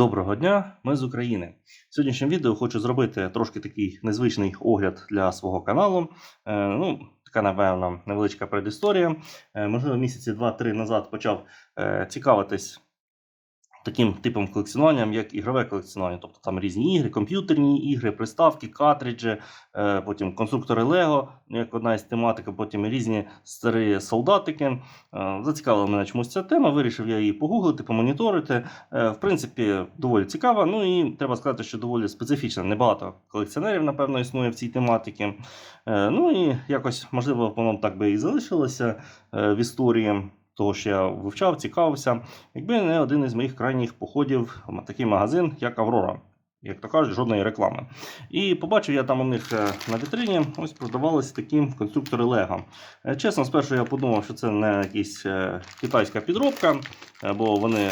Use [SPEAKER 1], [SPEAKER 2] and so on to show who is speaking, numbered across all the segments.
[SPEAKER 1] Доброго дня, ми з України. В сьогоднішньому відео хочу зробити трошки такий незвичний огляд для свого каналу. Е, ну, така, напевно, невеличка предісторія. Е, можливо, місяці 2-3 назад почав е, цікавитись таким типом колекціонуванням, як ігрове колекціонування. Тобто там різні ігри, комп'ютерні ігри, приставки, картриджі, е, потім конструктори Лего, як одна із тематик, потім різні старі солдатики. Е, Зацікавила мене чомусь ця тема, вирішив я її погуглити, помоніторити. Е, В принципі, доволі цікава. Ну і треба сказати, що доволі специфічна. Небагато колекціонерів, напевно, існує в цій тематиці. Ну і якось, можливо, воно так би і залишилося в історії. Того, що я вивчав, цікавився, якби не один із моїх крайніх походів в такий магазин, як Аврора. Як то кажуть, жодної реклами. І побачив я там у них е, на вітрині ось продавалися такі конструктори Лего. Е, Чесно, спершу я подумав, що це не якась е, китайська підробка, бо вони,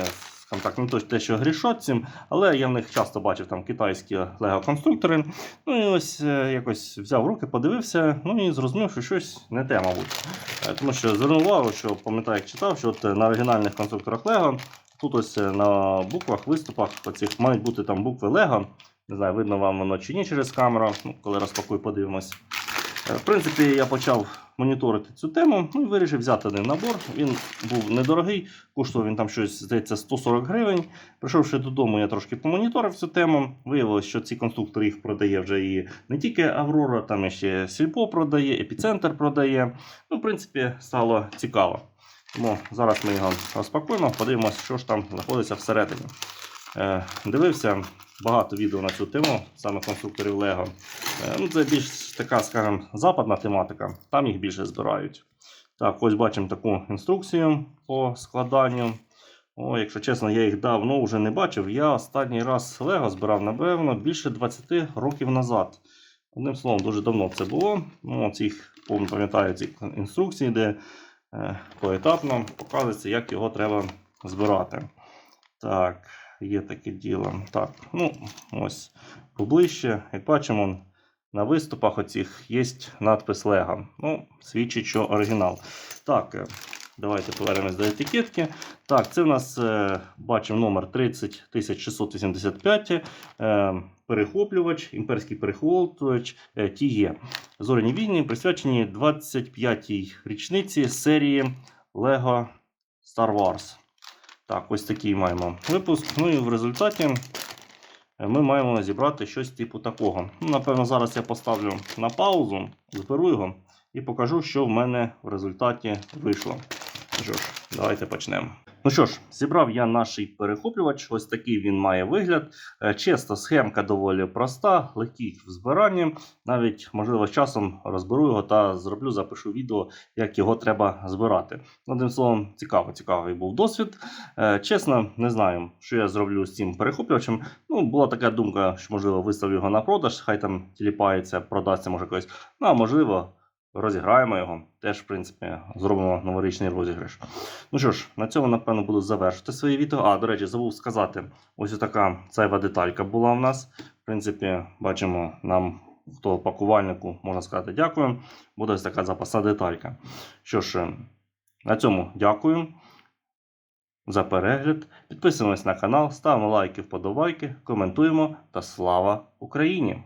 [SPEAKER 1] скажімо так, не то те, що грішать цим, але я в них часто бачив там китайські Лего-конструктори. Ну і ось е, якось взяв руки, подивився, ну і зрозумів, що щось не те, мабуть. Е, Тому що звернув увагу, що пам'ятаю, як читав, що от на оригінальних конструкторах Лего тут ось е, на буквах, виступах оцих мають бути там букви Лего. Не знаю, видно вам воно чи ні через камеру. Ну, коли розпакую, подивимось. Е, В принципі, я почав моніторити цю тему ну, і вирішив взяти один набор. Він був недорогий, коштував він там щось, здається, 140 гривень. Прийшовши додому, я трошки помоніторив цю тему. Виявилося, що ці конструктори їх продає вже і не тільки Аврора, там ще Сільпо продає, епіцентр продає. Ну, в принципі, стало цікаво. Тому зараз ми його розпакуємо, подивимося, що ж там знаходиться всередині. Е, дивився багато відео на цю тему, саме конструкторів Лего. Е, ну, це більш така, скажімо, западна тематика, там їх більше збирають. Так, ось бачимо таку інструкцію по складанню. О, якщо чесно, я їх давно вже не бачив. Я останній раз Лего збирав, напевно, більше 20 років назад. Одним словом, дуже давно це було. Ну, ці їх пам'ятаю ці інструкції, де е, поетапно показується, як його треба збирати. Так, є таке діло. Так, ну, ось поближче. Як бачимо, на виступах оцих є надпис Лего. Ну, свідчить, що оригінал. Так, е, давайте повернемось до етикетки. Так, це в нас е, бачимо номер 30685. Е, перехоплювач, імперський перехоплювач Тіє. Зоряні війни присвячені 25-й річниці серії Lego Star Wars. Так, ось такий маємо випуск. Ну і в результаті е, ми маємо зібрати щось типу такого. Ну, напевно, зараз я поставлю на паузу, зберу його і покажу, що в мене в результаті вийшло. Що ж, давайте почнемо. Ну що ж, зібрав я наш перехоплювач. Ось такий він має вигляд. Е, Чесно, схемка доволі проста, легкий в збиранні. Навіть, можливо, з часом розберу його та зроблю, запишу відео, як його треба збирати. Одним словом, цікаво, цікавий був досвід. Е, Чесно, не знаю, що я зроблю з цим перехоплювачем. Ну, була така думка, що можливо виставлю його на продаж, хай там тіліпається, продасться, може когось. Ну, а можливо, розіграємо його. Теж, в принципі, зробимо новорічний розіграш. Ну що ж, на цьому, напевно, буду завершити своє відео. А, до речі, забув сказати: ось така цейва деталька була в нас. В принципі, бачимо, нам, хто пакувальнику, можна сказати, дякую. Буде ось така запасна деталька. Що ж, на цьому дякую за перегляд. Підписуємось на канал, ставимо лайки, вподобайки, коментуємо та слава Україні!